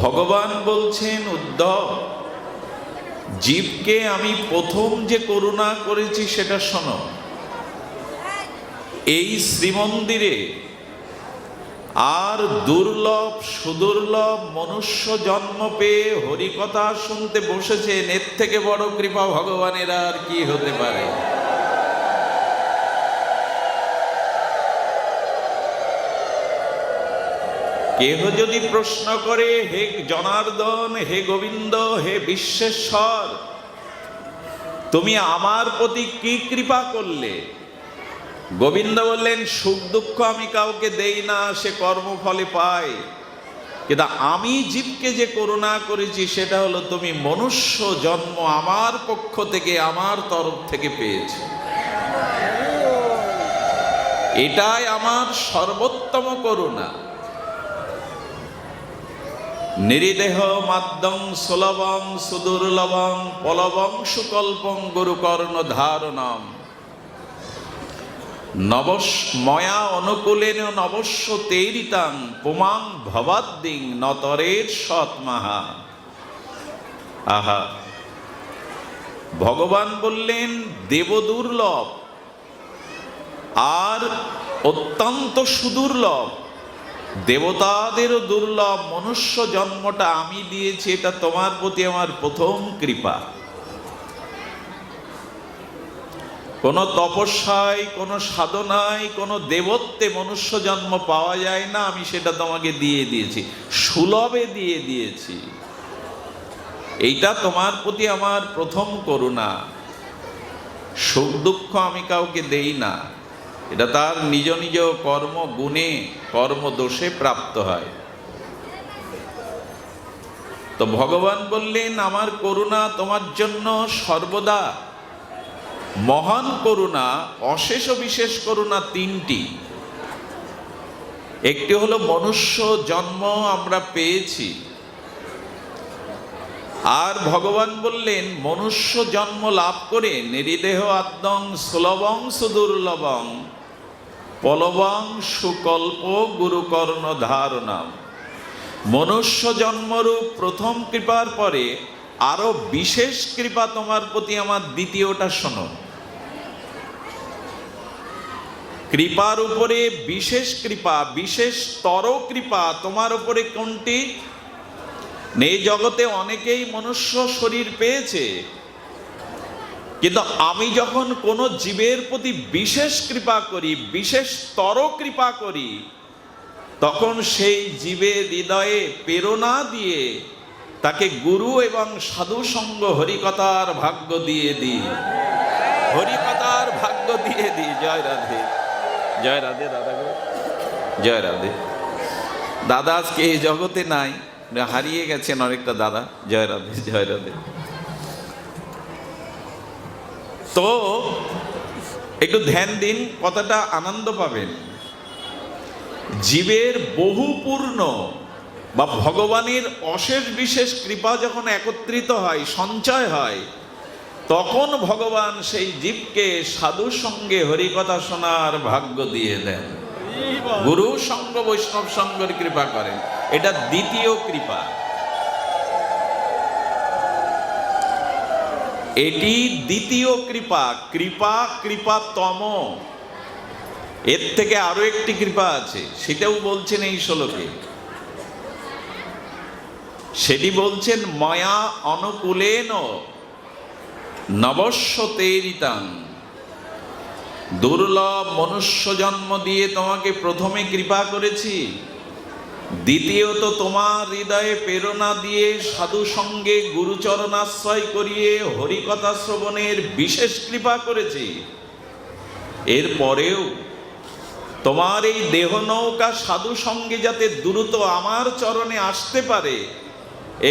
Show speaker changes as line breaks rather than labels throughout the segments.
ভগবান বলছেন, উদ্ধব, জীবকে আমি প্রথম যে করুণা করেছি সেটা শোনো। এই শ্রীমন্দিরে আর দুর্লভ সুদুর্লভ মনুষ্য জন্ম পেয়ে হরিকথা শুনতে বসেছেন, এর থেকে বড় কৃপা ভগবানের আর কি হতে পারে? কেহ যদি প্রশ্ন করে, হে জনার্দন, হে গোবিন্দ, হে বিশ্বেশ্বর, তুমি আমার প্রতি কি কৃপা করলে? গোবিন্দ বললেন, সুখ দুঃখ আমি কাউকে দেই না, সে কর্মফলে পায়। কিন্তু আমি জীবকে যে করুণা করেছি, সেটা হলো তুমি মনুষ্য জন্ম আমার পক্ষ থেকে, আমার তরফ থেকে পেয়েছ। এটাই আমার সর্বোত্তম করুণা। নিরিদেহ মাদ্যং সুলভং সুদুর্লভং পলবং সুকল্পং গুরুকর্ণ ধারণম। নবস ময়া অনুকূলেন, নবস্য তেরিতাং, পুমাং ভবাদ্দিং, নতরের সৎমাহা। আহা। ভগবান বললেন দেবদুর্লভ আর অত্যন্ত সুদুর্লভ। দেবতাদেরও দুর্লভ মনুষ্য জন্মটা আমি দিয়েছি, এটা তোমার প্রতি আমার প্রথম কৃপা। কোন তপস্যায়, কোনো সাধনায়, কোন দেবত্বে মনুষ্য জন্ম পাওয়া যায় না, আমি সেটা তোমাকে দিয়ে দিয়েছি, সুলভে দিয়ে দিয়েছি। এইটা তোমার প্রতি আমার প্রথম করুণা। সুখ দুঃখ আমি কাউকে দেই না। এটা তার নিজ নিজ কর্ম গুণে, কর্ম দোষে প্রাপ্ত হয়। তো ভগবান বললেন, আমার করুণা তোমার জন্য সর্বদা। মহান করুণা, অশেষ বিশেষ করুণা তিনটি। একটি হলো মনুষ্য জন্ম আমরা পেয়েছি। আর ভগবান বললেন, মনুষ্য জন্ম লাভ করে, নিরিদেহ আদ্যং সুলভং সুদুর্লভং। পলবং সুকল্প গুরুকর্ণ ধারণাম মনুষ্য জন্মরূপ প্রথম কৃপার পরে আরও বিশেষ কৃপা তোমার প্রতি আমার দ্বিতীয়টা শোনো। কৃপার উপরে বিশেষ কৃপা, বিশেষ তর কৃপা তোমার উপরে কোনটি? এই জগতে অনেকেই মনুষ্য শরীর পেয়েছে কিন্তু আমি যখন কোনো জীবের প্রতি বিশেষ কৃপা করি, বিশেষ তর কৃপা করি, তখন সেই জীবের হৃদয়ে প্রেরণা দিয়ে তাকে গুরু এবং সাধু সঙ্গ হরিকথার ভাগ্য দিয়ে দিই। হরিকথার ভাগ্য দিয়ে দিই। জয় রাধে। জয় রাধে দাদা জয় রাধে। দাদা আজকে এই জগতে নাই, হারিয়ে গেছেন অনেকটা দাদা। জয় রাধে জয় রাধে। তো একটু ধ্যান দিন কথাটা আনন্দ পাবেন। জীবের বহুপূর্ণ বা ভগবানের অশেষ বিশেষ কৃপা যখন একত্রিত হয় সঞ্চয় হয় তখন ভগবান সেই জীবকে সাধু সঙ্গে হরিকথা শোনার ভাগ্য দিয়ে দেন। গুরু সঙ্গ বৈষ্ণব সঙ্গের কৃপা করেন। এটা দ্বিতীয় কৃপা। এটি দ্বিতীয় কৃপা কৃপা কৃপাতম। এর থেকে আরও একটি কৃপা আছে, সেটাও বলছেন এই শ্লোকে। সেটি বলছেন, ময়া অনুকূলেন নবস্য তেরিতাং দুর্লভ মনুষ্য জন্ম দিয়ে তোমাকে প্রথমে কৃপা করেছি দ্বিতীয়ত তোমার হৃদয়ে প্রেরণা দিয়ে সাধু সঙ্গে গুরুচরণাশ্রয় করিয়ে হরিকথা শ্রবণের বিশেষ কৃপা করেছি। এরপরেও তোমার এই দেহ নৌকা সাধু সঙ্গে যাতে দ্রুত আমার চরণে আসতে পারে,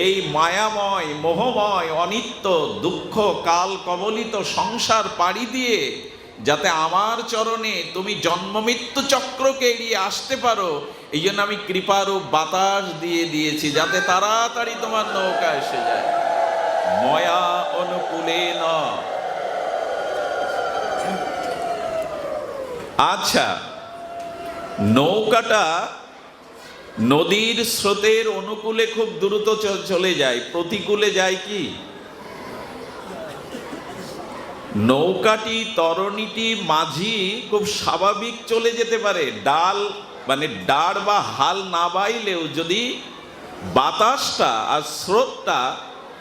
এই মায়াময়, মোহময়, অনিত্য, দুঃখ, কাল কবলিত সংসার পাড়ি দিয়ে যাতে আমার চরণে তুমি জন্ম মৃত্যু চক্রকে এড়িয়ে আসতে পারো এই জন্য আমি কৃপারূপ বাতাস দিয়ে দিয়েছি যাতে তাড়াতাড়ি তোমার নৌকা এসে যায়। ময়া অনুকূলে ন। আচ্ছা নৌকাটা নদীর স্রোতের অনুকূলে খুব দ্রুত চলে যায়, প্রতিকূলে যায় কি? নৌকাটি, তরণীটি মাঝি খুব স্বাভাবিক চলে যেতে পারে। ডাল মানে ডাড় বা হাল না বাইলেও যদি বাতাসটা আর স্রোতটা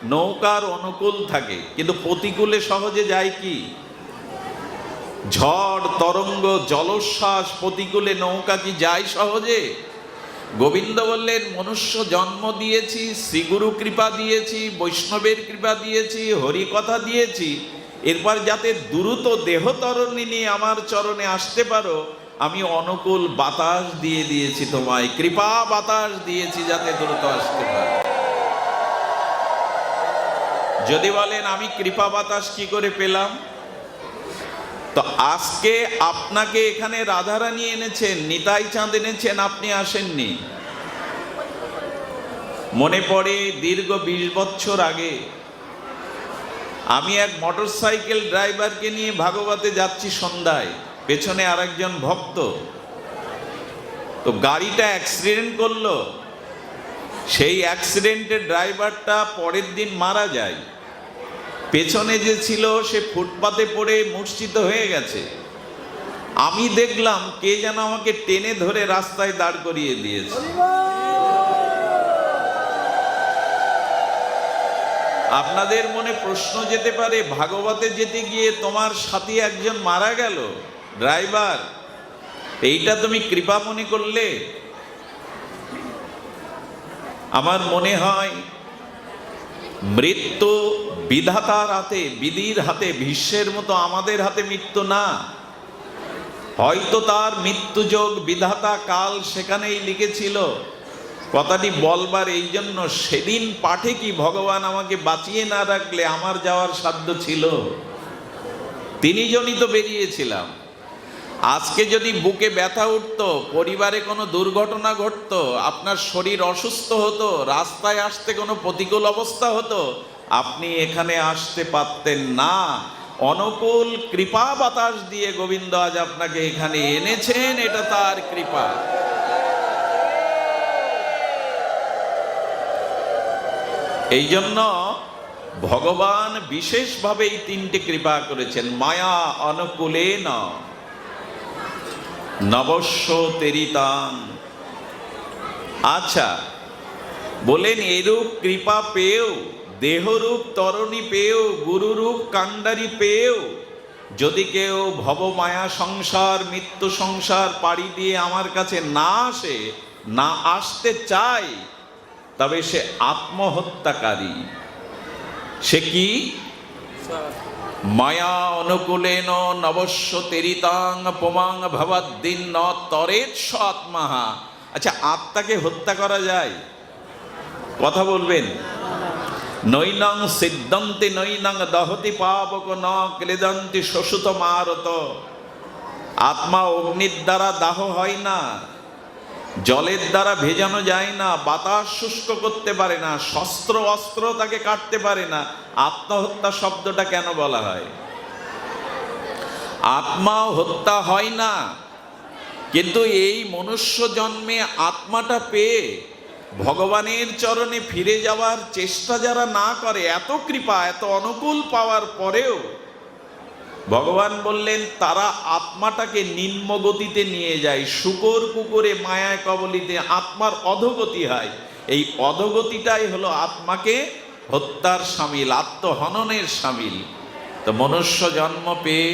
নৌকার অনুকূল থাকে, কিন্তু প্রতিকূলে সহজে যায় কি? ঝড়, তরঙ্গ, জলোচ্ছ্বাস প্রতিকূলে নৌকা কি যায় সহজে? গোবিন্দ বললেন, মনুষ্য জন্ম দিয়েছি, শ্রীগুরু কৃপা দিয়েছি, বৈষ্ণবের কৃপা দিয়েছি হরি কথা দিয়েছি এরপর যাতে দ্রুত দেহতরণী নিয়ে আমার চরণে আসতে পারো, আমি অনুকূল বাতাস দিয়ে দিয়েছি তোমায়, কৃপা বাতাস দিয়েছি যাতে দ্রুত আসতে পারো। যদি বলেন আমি কৃপা বাতাস কি করে পেলাম? তো আজকে আপনাকে এখানে রাধারানী এনেছেন, নিতাই চাঁদ এনেছেন, আপনি আসেননি। মনে পড়ে দীর্ঘ বিশ বছর আগে আমি এক মোটরসাইকেল ড্রাইভারকে নিয়ে ভাগবতে যাচ্ছি সন্ধ্যায়। পেছনে আরেকজন ভক্ত। তো গাড়িটা অ্যাক্সিডেন্ট করল। সেই অ্যাক্সিডেন্টের ড্রাইভারটা পরের দিন মারা যায়। পেছনে যে ছিল, সে ফুটপাতে পড়ে মূর্ছিত হয়ে গেছে। আমি দেখলাম কে যেন আমাকে টেনে ধরে রাস্তায় দাঁড় করিয়ে দিয়েছে। আপনাদের মনে প্রশ্ন যেতে পারে, ভাগবতে যেতে গিয়ে তোমার সাথী একজন মারা গেল, ড্রাইভার, এইটা তুমি কৃপা মনে করলে? আমার মনে হয়, মৃত্যু বিধাতার হাতে বিধির হাতে, ভীষ্মের মতো আমাদের হাতে মৃত্যু না। হয়তো তার মৃত্যুযোগ বিধাতা কাল সেখানেই লিখেছিল। কথাটি বলবার এই জন্য সেদিন পাঠে কি ভগবান আমাকে বাঁচিয়ে না রাখলে আমার যাওয়ার সাধ্য ছিল? তিনি জনই তো বেরিয়েছিলাম। আজকে যদি বুকে ব্যথা উঠতো, পরিবারে কোনো দুর্ঘটনা ঘটতো, আপনার শরীর অসুস্থ হতো, রাস্তায় আসতে কোনো প্রতিকূল অবস্থা হতো, আপনি এখানে আসতে পারতেন না। অনুকূল কৃপা বাতাস দিয়ে গোবিন্দ আজ আপনাকে এখানে এনেছেন, এটা তার কৃপা। এই জন্য ভগবান বিশেষভাবে এই তিনটে কৃপা করেছেন, মায়া অনুকূলে না নবস্য তেরিতান আচ্ছা বলেন এরূপ কৃপা পেয়েও, দেহরূপ তরণী পেয়েও, গুরুরূপ কাণ্ডারি পেয়েও, যদি কেউ ভবমায়া সংসার, মৃত্যু সংসার পাড়ি দিয়ে আমার কাছে না আসে, না আসতে চায় তবে সে আত্মহত্যাকারী। সে কি? মায়া অনুকূলেন নবস্য তেরিতাং পোমাং ভবাদ্দিন ন তরের স আত্মাহা। আচ্ছা আত্মাকে হত্যা করা যায়? কথা বলবেন। নৈনং সিদ্ধন্তি নৈনং দহতি পাবক ন ক্লেদন্তি শোষিত মারত। আত্মা অগ্নির দ্বারা দাহ হয় না। জলের দ্বারা ভেজানো যায় না, বাতাস শুষ্ক করতে পারে না, শস্ত্র অস্ত্র তাকে কাটতে পারে না। আত্মহত্যা শব্দটা কেন বলা হয়? আত্মা হত্যা হয় না, কিন্তু এই মনুষ্য জন্মে আত্মাটা পেয়ে ভগবানের চরণে ফিরে যাওয়ার চেষ্টা যারা না করে, এত কৃপা, এত অনুকূল পাওয়ার পরেও ভগবান বললেন, তারা আত্মাটাকে নিম্ন গতিতে নিয়ে যায়, শুকর কুকুরে, মায়ায় কবলিতে আত্মার অধগতি হয়। এই অধগতিটাই হলো আত্মাকে হত্যার সামিল, আত্মহননের সামিল। তো মনুষ্য জন্ম পেয়ে,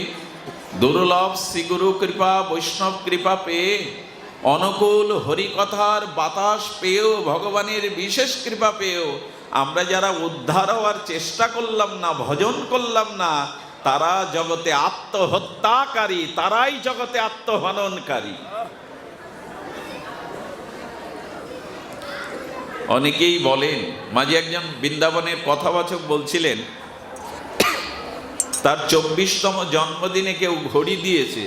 দুর্লভ শ্রীগুরু কৃপা, বৈষ্ণব কৃপা পেয়ে, অনুকূল হরিকথার বাতাস পেয়েও, ভগবানের বিশেষ কৃপা পেয়েও, আমরা যারা উদ্ধার হওয়ার চেষ্টা করলাম না, ভজন করলাম না তারা জগতে আত্মহত্যাকারী, তারাই জগতে আত্মহননকারী। অনেকেই বলেন, মাঝে একজন বৃন্দাবনের কথাবাচক বলছিলেন, তার চব্বিশতম জন্মদিনে কেউ ঘড়ি দিয়েছে,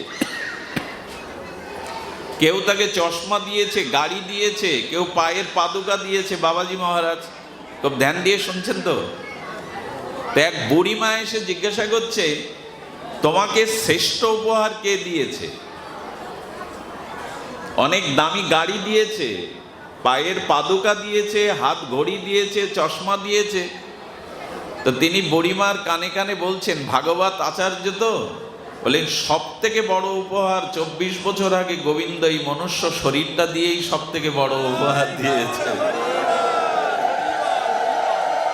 কেউ তাকে চশমা দিয়েছে, গাড়ি দিয়েছে, কেউ পায়ের পাদুকা দিয়েছে, বাবাজি মহারাজ। তো ধ্যান দিয়ে শুনছেন তো? তো এক বুড়ি মা এসে জিজ্ঞাসা করছে, তোমাকে শ্রেষ্ঠ উপহার কে দিয়েছে? অনেক দামি গাড়ি দিয়েছে, পায়ের পাদুকা দিয়েছে, হাত ঘড়ি দিয়েছে, চশমা দিয়েছে। তো তিনি বুড়িমার কানে কানে বলছেন, ভাগবত আচার্য তো বলেন সব থেকে বড় উপহার চব্বিশ বছর আগে গোবিন্দ এই মনুষ্য শরীরটা দিয়েই সব থেকে বড় উপহার দিয়েছে।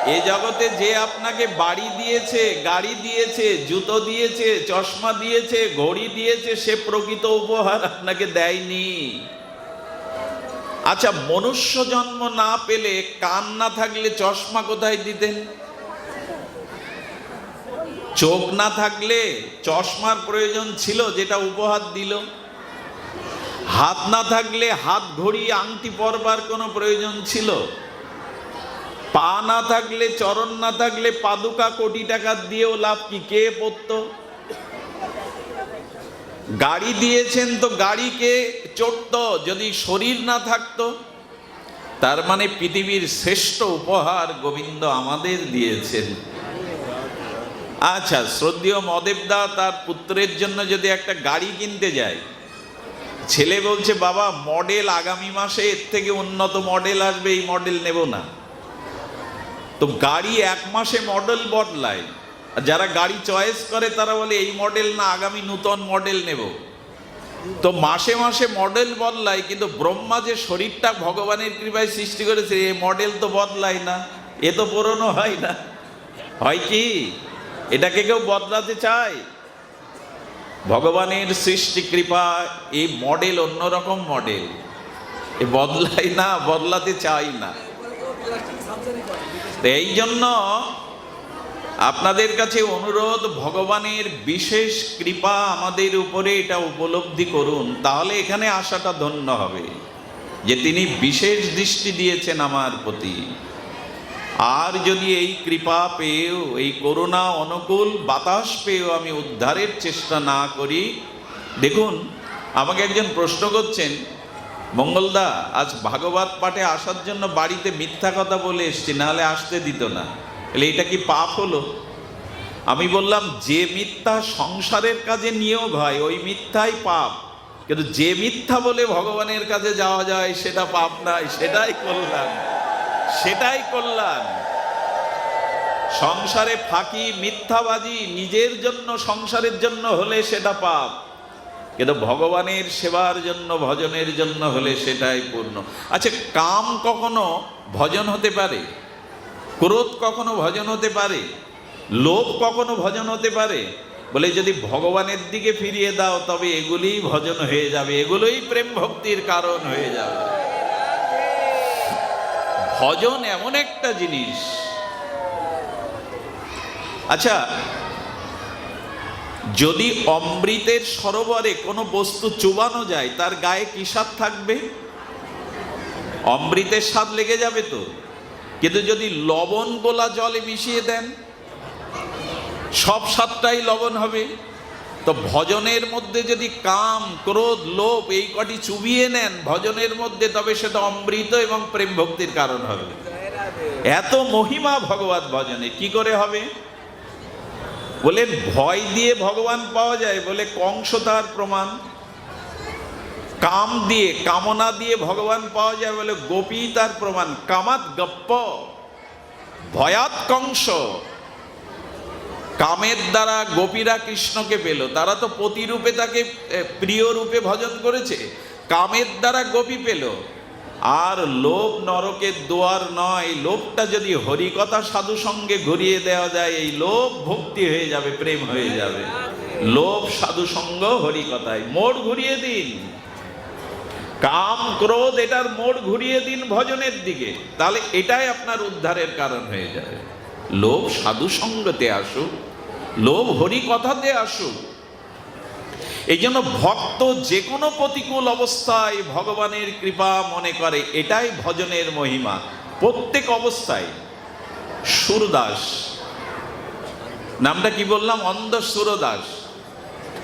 এ জগতে যে আপনাকে বাড়ি দিয়েছে, গাড়ি দিয়েছে, জুতো দিয়েছে, চশমা দিয়েছে, ঘড়ি দিয়েছে, সে প্রকৃত উপহার আপনাকে দেয়নি। আচ্ছা মনুষ্য জন্ম না পেলে কান না থাকলে চশমা কোথায় দিতেন? চোখ না থাকলে চশমার প্রয়োজন ছিল, যেটা উপহার দিল। হাত না থাকলে হাত ঘড়ি, আংটি পরবার কোনো প্রয়োজন ছিল? পা না থাকলে, চরণ না থাকলে পাদুকা কোটি টাকা দিয়েও লাভ কি? কে পড়ত? গাড়ি দিয়েছেন তো গাড়িকে চড়ত, যদি শরীর না থাকতো, তার মানে পৃথিবীর শ্রেষ্ঠ উপহার গোবিন্দ আমাদের দিয়েছেন। আচ্ছা শ্রদ্ধেয় মদেবদা, তার পুত্রের জন্য যদি একটা গাড়ি কিনতে যায়, ছেলে বলছে, বাবা মডেল আগামী মাসে এর থেকে উন্নত মডেল আসবে, এই মডেল নেব না। তো গাড়ি এক মাসে মডেল বদলায়। আর যারা গাড়ি চয়েস করে, তারা বলে, এই মডেল না, আগামী নূতন মডেল নেব। তো মাসে মাসে মডেল বদলায়, কিন্তু ব্রহ্মা যে শরীরটা ভগবানের কৃপায় সৃষ্টি করেছে, এই মডেল তো বদলায় না। এ তো পুরনো হয় না। হয় কি? এটাকে কেউ বদলাতে চায়? ভগবানের সৃষ্টি কৃপা, এই মডেল অন্যরকম মডেল এ বদলাই না, বদলাতে চাই না। এই জন্য আপনাদের কাছে অনুরোধ, ভগবানের বিশেষ কৃপা আমাদের উপরে এটা উপলব্ধি করুন, তাহলে এখানে আসাটা ধন্য হবে যে তিনি বিশেষ দৃষ্টি দিয়েছেন আমার প্রতি। আর যদি এই কৃপা পেয়েও, এই করোনা অনুকূল বাতাস পেয়েও আমি উদ্ধারের চেষ্টা না করি, দেখুন, আমাকে একজন প্রশ্ন করছেন মঙ্গলদা, আজ ভাগবত পাঠে আসার জন্য বাড়িতে মিথ্যা কথা বলে এসছি, নাহলে আসতে দিত না। তাহলে এটা কি পাপ হলো? আমি বললাম, যে মিথ্যা সংসারের কাজে নিয়োগ হয়, ওই মিথ্যাই পাপ। কিন্তু যে মিথ্যা বলে ভগবানের কাছে যাওয়া যায়, সেটা পাপ নাই সেটাই কল্যাণ। সেটাই কল্যাণ। সংসারে ফাঁকি, মিথ্যাবাজি, নিজের জন্য, সংসারের জন্য হলে সেটা পাপ। কিন্তু ভগবানের সেবার জন্য, ভজনের জন্য হলে সেটাই পূর্ণ। আচ্ছা কাম কখনো ভজন হতে পারে? ক্রোধ কখনো ভজন হতে পারে? লোভ কখনো ভজন হতে পারে? বলে যদি ভগবানের দিকে ফিরিয়ে দাও, তবে এগুলিই ভজন হয়ে যাবে। এগুলোই প্রেম ভক্তির কারণ হয়ে যাবে। ভজন এমন একটা জিনিস। আচ্ছা যদি অমৃতের সরোবরে কোনো বস্তু চুবানো যায়, তার গায়ে কি স্বাদ থাকবে? অমৃতের স্বাদ লেগে যাবে তো। কিন্তু যদি লবণ গোলা জলে মিশিয়ে দেন, সব স্বাদটাই লবণ হবে। তো ভজনের মধ্যে যদি কাম, ক্রোধ, লোভ এই কটি চুবিয়ে নেন, ভজনের মধ্যে তবে সেটা অমৃত এবং প্রেম ভক্তির কারণ হবে। এত মহিমা ভগবত ভজনে, কি করে হবে? বলে ভয় দিয়ে ভগবান পাওয়া যায়, বলে কংস তার প্রমাণ। কাম দিয়ে, কামনা দিয়ে ভগবান পাওয়া যায় বলে গোপী তার প্রমাণ। কামাত গপ্প ভয়াত কংস। কামের দ্বারা গোপীরা কৃষ্ণকে পেল। তারা তো প্রতিরূপে তাকে প্রিয় রূপে ভজন করেছে। কামের দ্বারা গোপী পেল। আর লোভ নরকের দোয়ার নয়, লোভটা যদি হরিকথা সাধু সঙ্গে ঘুরিয়ে দেওয়া যায়, এই লোভ ভক্তি হয়ে যাবে, প্রেম হয়ে যাবে। লোভ সাধু সঙ্গ হরিকথায়। মোড় ঘুরিয়ে দিন। কাম ক্রোধ এটার মোড় ঘুরিয়ে দিন ভজনের দিকে। তাহলে এটাই আপনার উদ্ধারের কারণ হয়ে যাবে। লোভ সাধু সঙ্গতে আসুক, লোভ হরি কথাতে আসুক এই জন্য ভক্ত যে কোনো প্রতিকূল অবস্থায় ভগবানের কৃপা মনে করে, এটাই ভজনের মহিমা। প্রত্যেক অবস্থায় সুরদাস। নামটা কি বললাম? অন্ধ সুরদাস।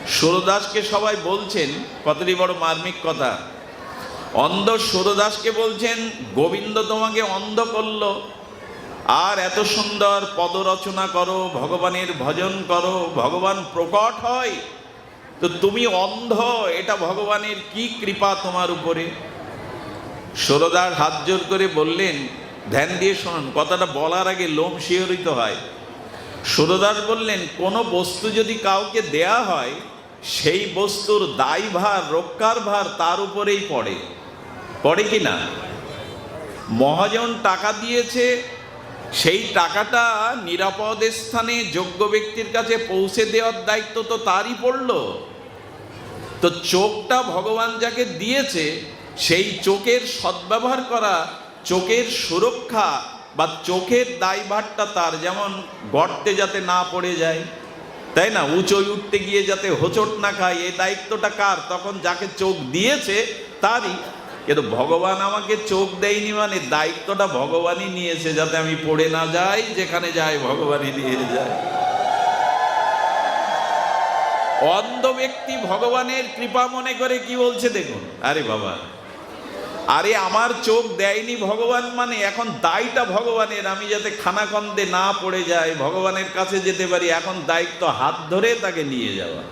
সুরদাসকে সবাই বলছেন, কতটি বড় মার্মিক কথা। অন্ধ সুরদাসকে বলছেন, গোবিন্দ তোমাকে অন্ধ করল। আর এত সুন্দর পদরচনা করো, ভগবানের ভজন করো, ভগবান প্রকট হয়। তো তুমি অন্ধ, এটা ভগবানের কি কৃপা তোমার উপরে? সরদার হাত জোর করে বললেন, ধ্যান দিয়ে শুনুন, কথাটা বলার আগে লোম শিহরিত হয়। সুরদাস বললেন, কোনো বস্তু যদি কাউকে দেয়া হয়, সেই বস্তুর দায়ভার, রক্ষার ভার তার উপরেই পড়ে। পড়ে কি না? মহাজন টাকা দিয়েছে, সেই টাকাটা নিরাপদ স্থানে যোগ্য ব্যক্তির কাছে পৌঁছে দেওয়ার দায়িত্ব তো তারই পড়ল। তো চোখটা ভগবান যাকে দিয়েছে, সেই চোখের সদ্ব্যবহার করা, চোখের সুরক্ষা বা চোখের দায়ভারটা তার যেমন গর্তে যাতে না পড়ে যায়, তাই না? উঁচোয় উঠতে গিয়ে যাতে হোঁচট না খায় এই দায়িত্বটা কার? তখন যাকে চোখ দিয়েছে, তারই। কিন্তু ভগবান আমাকে চোখ দেয়নি মানে দায়িত্বটা ভগবানই নিয়েছে যাতে আমি পড়ে না যাই, যেখানে যাই ভগবানই নিয়ে যায়। অন্ধ ব্যক্তি ভগবানের কৃপা মনে করে কি বলছে দেখুন। আরে বাবা। আরে আমার চোখ দেয়নি ভগবান মানে এখন দায়টা ভগবানের। আমি যাতে খানাকন্দে না পড়ে যাই, ভগবানের কাছে যেতে পারি, এখন দায়িত্ব হাত ধরে তাকে নিয়ে যাওয়া।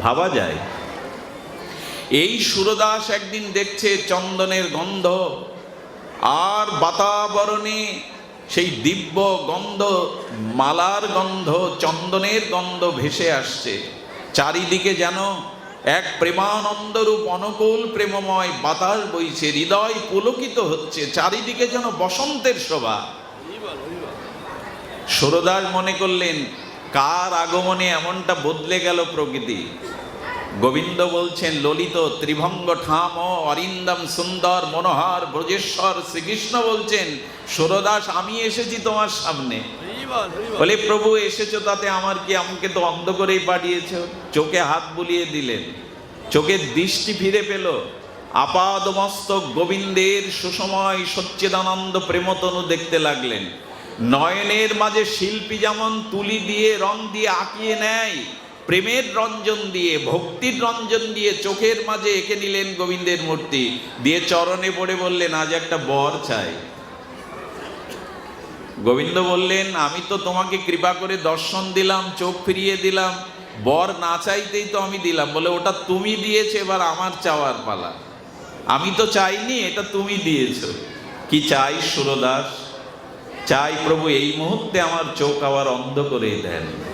ভাবা যায়। এই সুরদাস একদিন দেখছে চন্দনের গন্ধ, আর বাতাবরণে সেই দিব্য গন্ধ, মালার গন্ধ, চন্দনের গন্ধ ভেসে আসছে। চারিদিকে যেন এক প্রেমানন্দরূপ, অনুকূল, প্রেমময় বাতাস বইছে, হৃদয় পুলকিত হচ্ছে, চারিদিকে যেন বসন্তের শোভা। সুরদাস মনে করলেন, কার আগমনে এমনটা বদলে গেল প্রকৃতি? গোবিন্দ বলছেন ললিত ত্রিভঙ্গ ঠাম অরিন্দম সুন্দর মনোহর ব্রজেশ্বর শ্রীকৃষ্ণ বলছেন সুরদাস আমি এসেছি তোমার সামনে। বলে প্রভু এসেছ তাতে আমার কি আমাকে তো অন্ধ করেই পাঠিয়েছ? চোখে হাত বুলিয়ে দিলেন। চোখের দৃষ্টি ফিরে পেল। আপাদমস্তক গোবিন্দের সুসময় সচ্চিদানন্দ প্রেমতনু দেখতে লাগলেন। নয়নের মাঝে শিল্পী যেমন তুলি দিয়ে রং দিয়ে আঁকিয়ে নেয় প্রেমের রঞ্জন দিয়ে, ভক্তির রঞ্জন দিয়ে চোখের মাঝে এঁকে নিলেন গোবিন্দের মূর্তি। দিয়ে চরণে পড়ে বললেন, আজ একটা বর চাই। গোবিন্দ বললেন, আমি তো তোমাকে কৃপা করে দর্শন দিলাম, চোখ ফিরিয়ে দিলাম। বর না চাইতেই তো আমি দিলাম। বলে, ওটা তুমি দিয়েছ, এবার আমার চাওয়ার পালা। আমি তো চাইনি, এটা তুমি দিয়েছ। কি চাই সুরদাস? চাই প্রভু, এই মুহূর্তে আমার চোখ আবার অন্ধ করে দেন।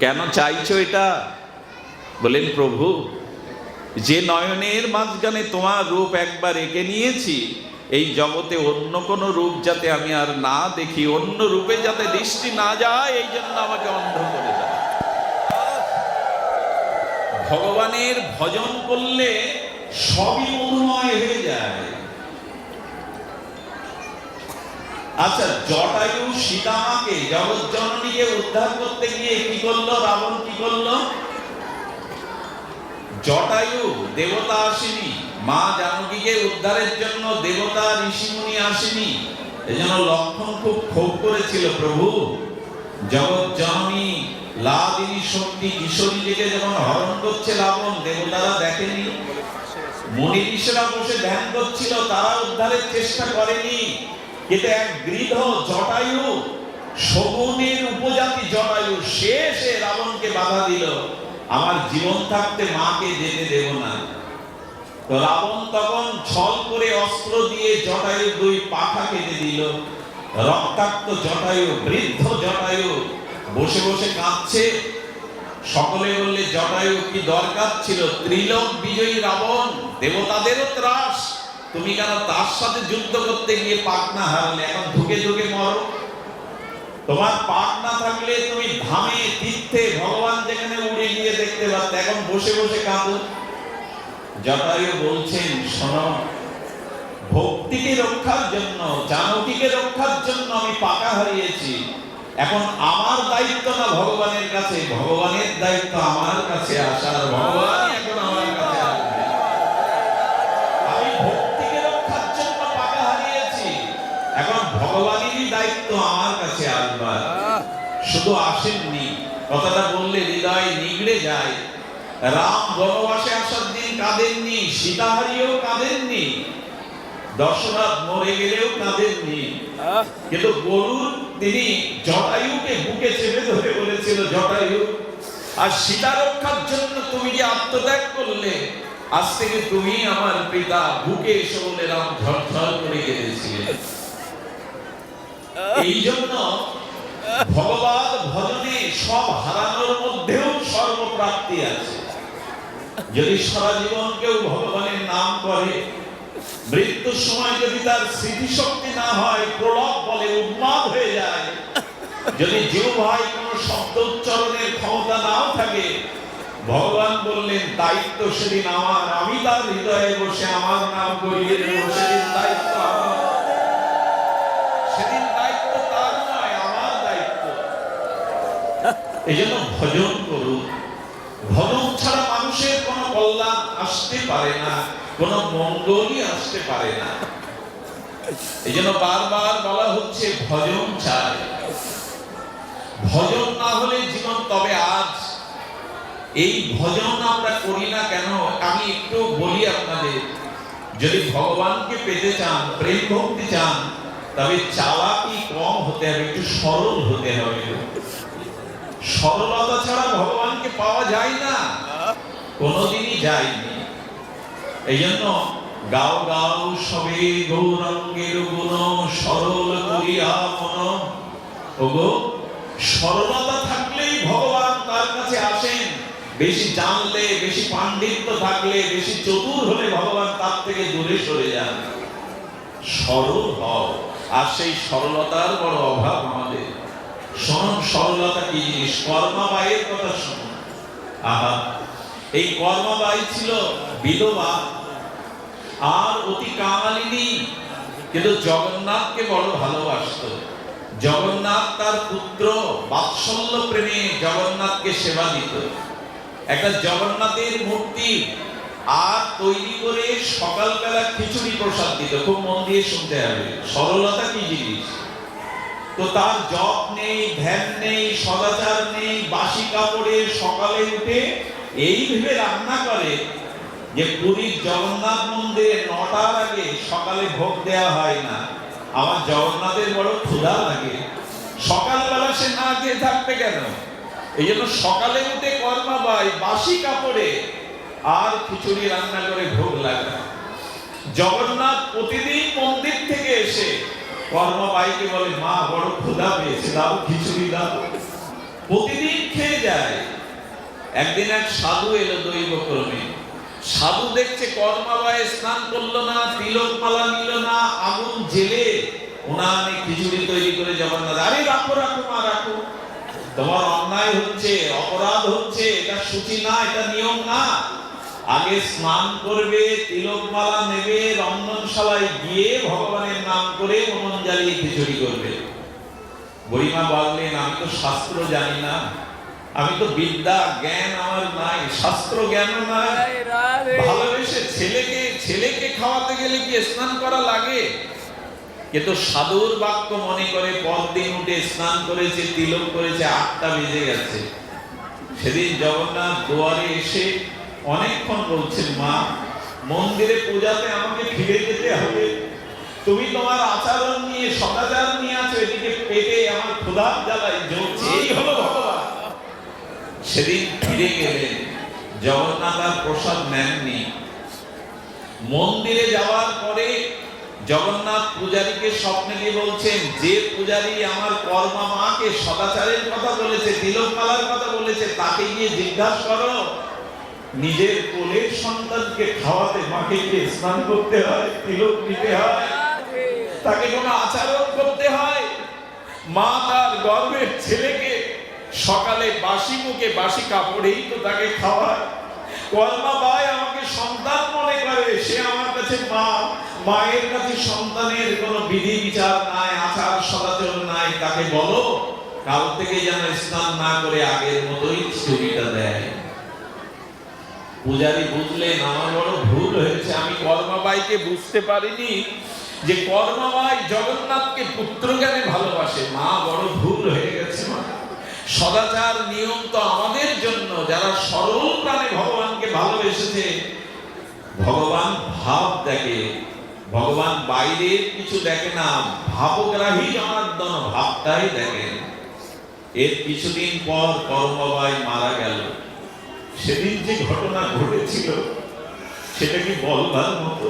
কেন চাইছো এটা? বলেন, প্রভু, যে নয়নের মাঝখানে তোমার রূপ একবার এঁকে নিয়েছি, এই জগতে অন্য কোনো রূপ যাতে আমি আর না দেখি, অন্য রূপে যাতে দৃষ্টি না যায়, এই জন্য আমাকে অন্ধ করে দেয় ভগবানের ভজন করলে সবই মধুময় হয়ে যায়। আচ্ছা জটায়ু সীতামাকে জগৎ জননীকে উদ্ধার করতে গিয়ে কি করল? রাবণ কি করল? জটায়ু দেবতা আসেনি। মা জানকীকে উদ্ধারের জন্য দেবতা ঋষিমুনি আসেনি। এজন্য লক্ষণ খুব ক্ষোভ করেছিল, প্রভু। লাদিনী শক্তি কিশোরীকে যখন হরণ করছে রাবণ, দেবতারা দেখেনি। মুনি ঋষিরা বসে ধ্যান করছিল, তারা উদ্ধারের চেষ্টা করেনি। কিন্তু এক গৃধ জটায়ু, শগুনের উপজাতি জটায়ু, সে সে রাবণকে বাধা দিল, আমার জীবন থাকতে মাকে যেতে দেব না। তো রাবণ তখন ছল করে অস্ত্র দিয়ে জটায়ু দুই পাখা কেটে দিল। রক্তাক্ত জটায়ু, বৃদ্ধ জটায়ু বসে বসে কাঁদছে। সকলে বললে, জটায়ু, কি দরকার ছিল? ত্রিলোক বিজয়ী রাবণ, দেবতাদেরও ত্রাস তুমি কেন তার সাথে যুদ্ধ করতে গিয়ে পাক না হারলে এখন ধুকে ধুকে মরো। তোমার পাক না থাকলে তুমি ধামে, তীর্থে, ভগবান যেখানে উড়ে গিয়ে দেখতে পাচ্ছ এখন বসে বসে কাঁদো। জটায়ু বলছেন, শোনো, ভক্তিকে রক্ষার জন্য জানকীকে রক্ষার জন্য আমি পাকা হারিয়েছি। এখন আমার দায়িত্ব না ভগবানের কাছে, ভগবানের দায়িত্ব আমার কাছে আসার ভগবানই ভগবানেরই দায়িত্ব আমার কাছে আসবার শুধু আসেননি কথাটা বললে হৃদয় নিগড়ে যায়। রাম বনবাসে আসার দিন কাঁদেননি সীতা হারিয়েও কাঁদেননি। দশরথ মরে গেলেও কাঁদেননি। কিন্তু গরুর তিনি জটায়ুকে বুকে চেপে ধরে বলেছিল জটায়ু আর সীতা রক্ষার জন্য তুমি যে আত্মত্যাগ করলে আজ থেকে তুমি আমার পিতা বুকে এসে বলে রাম ঝরঝর করে কেঁদেছিলেন। এই জন্য ভগবান ভজনে সব হারানোর মধ্যেও সর্বপ্রাপ্তি আছে। যদি সারা জীবন কেউ ভগবানের নাম করে, মৃত্যুর সময় যদি তার স্মৃতিশক্তি না হয় বলে উন্মাদ হয়ে যায়, যদি জীব ভাই কোন শব্দ উচ্চারণের ক্ষমতা নাও থাকে, ভগবান বললেন, দায়িত্ব সেদিন আমার, আমি তার হৃদয়ে বসে আমার নাম করিয়ে দেব, সেদিন দায়িত্ব এই জন্য ভজন করুন। ভজন ছাড়া মানুষের কোনো কল্যাণ আসতে পারে না, কোনো মঙ্গলই আসতে পারে না। এই জন্য বারবার বলা হচ্ছে ভজন চাই ভজন না হলে জীবন তবে আজ। এই ভজন আমরা করি না কেন? আমি একটু বলি আপনাদের, যদি ভগবানকে পেতে চান, প্রেম ভক্তি চান, তবে চাওয়া কি কম হতে হবে, একটু সরল হতে হবে। সরলতা ছাড়া ভগবানকে পাওয়া যায় না। কোনোদিনই যায়নি। এই জন্য গাও গাও সবে গৌরঙ্গের গুণ সরল করিয়া মন ওগো, সরলতা থাকলেই ভগবান তার কাছে আসেন। বেশি জানলে, বেশি পাণ্ডিত্য থাকলে, বেশি চতুর হলে ভগবান তার থেকে দূরে সরে যান। সরল হও। আর সেই সরলতার বড় অভাব আমাদের। শুনুন সরলতা কি জিনিস? কর্মাবাইয়ের কথা শুনুন আহা, এই কর্মাবাই ছিল বিধবা আর অতি কাঙালিনী। কিন্তু জগন্নাথকে বড় ভালোবাসত। জগন্নাথ তার পুত্র বাৎসল্য প্রেমে জগন্নাথকে সেবা দিত। একটা জগন্নাথের মূর্তি আর তৈরি করে সকালবেলা খিচুড়ি প্রসাদ দিত। খুব মন দিয়ে শুনতে হবে। সরলতা কি জিনিস? তো তার জপ নেই, ধ্যান নেই, সদাচার নেই, বাসি কাপড়ে সকালে উঠে এই ভেবে রান্না করে যে পুরীর জগন্নাথ মন্দিরে নটার আগে সকালে ভোগ দেয়া হয় না। আমার জগন্নাথের বড় ক্ষুধা লাগে। সকালবেলা সে না খেয়ে থাকবে কেন? এই জন্য সকালে উঠে কর্মা পায় বাসি কাপড়ে আর খিচুড়ি রান্না করে ভোগ লাগায়। জগন্নাথ প্রতিদিন মন্দির থেকে এসে কর্মবাইকে বলে, মা, বড় ক্ষুধা পেয়েছে, দাও খিচুড়ি, দাও। প্রতিদিন খেয়ে যায়। একদিন এক সাধু এলো দৈব ক্রমে। সাধু দেখছে কর্মাবায় স্নান করল না, তিলক মালা নিল না, আগুন জেলে উনানে খিচুড়ি তৈরি করে জগন্নাথ আরে, রাখো রাখো, মা, রাখো। তোমার অন্যায় হচ্ছে, অপরাধ হচ্ছে, এটা সূচি না, এটা নিয়ম না। আগে স্নান করবে তিলক মালা নেবে রন্ধনশালায় গিয়ে ভগবানের নাম করে মনন জ্বালিয়ে খিচুড়ি করবে। বুড়িমা বললেন আমি তো শাস্ত্র জানি না। আমি তো বিদ্যা জ্ঞান আমার নাই শাস্ত্র জ্ঞান নাই। ভালোবেসে ছেলেকে ছেলেকে খাওয়াতে গেলে কি স্নান করা লাগে? কিন্তু সাধুর বাক্য মনে করে পরদিন উঠে স্নান করেছে তিলক করেছে আটটা বেজে গেছে। সেদিন জগন্নাথ দুয়ারে এসে অনেকক্ষণ বলছেন, মা, মন্দিরে পূজাতে আমাকে ফিরে যেতে হবে। তুমি তোমার আচরণ নিয়ে, সদাচার নিয়ে আছো, এদিকে পেটে আমার ক্ষুধার জ্বালায় জ্বলছে। এই হলো ভগবান। সেদিন ফিরে গেলেন জগন্নাথ আর প্রসাদ নেননি। মন্দিরে যাওয়ার পরে জগন্নাথ পূজারীকে স্বপ্নে গিয়ে বলছেন, যে পূজারী আমার কর্মা মাকে সদাচারের কথা বলেছে, তিলক মালার কথা বলেছে, তাকে গিয়ে জিজ্ঞাসা করো। নিজের কোলের সন্তানকে খাওয়াতে মাকে স্নান করতে হয়, তিলক দিতে হয়, তাকে কোনো আচরণ করতে হয়। মা তার গর্বের ছেলেকে সকালে বাসি মুখে বাসি কাপড়েই তো তাকে খাওয়ায়। কলমা ভাই, আমাকে সন্তান মনে করে। সে আমার কাছে মা। মায়ের কাছে সন্তানের কোনো বিধি বিচার নাই, আচার সদাচরণ নাই। তাকে বলো, কাল থেকে যেন স্নান না করে আগের মতোই ছবিটা দেয়। পূজারি বুঝলেন আমার বড় ভুল হয়েছে, আমি কর্মাবাইকে বুঝতে পারিনি যে কর্মাবাই জগন্নাথকে পুত্র জ্ঞানে ভালোবাসে। মা, বড় ভুল হয়ে গেছে, মা। সদাচার নিয়ম তো আমাদের জন্য, যারা সরল প্রাণে ভগবানকে ভালোবেসেছে, ভগবান ভাব দেখে, ভগবান বাইরের কিছু দেখে না, ভাবগ্রাহী জনার্দন ভাবটাই দেখেন এর কিছুদিন পর কর্মবাই মারা গেল। সেদিন যে ঘটনা ঘটেছিল সেটা কি বলবার মতো?